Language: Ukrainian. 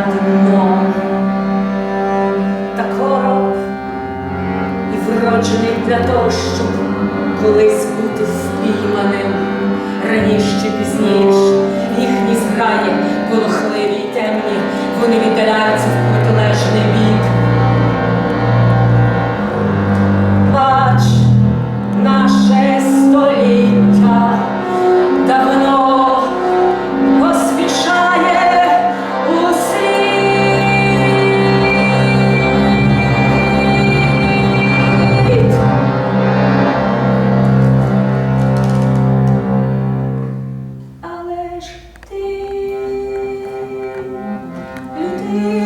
підняти ноги та короб і вроджений для того, щоб колись бути спійманим раніше чи пізніше. Їхні зграї, волохливі й темні, вони віддаляються в протилежний бій. you.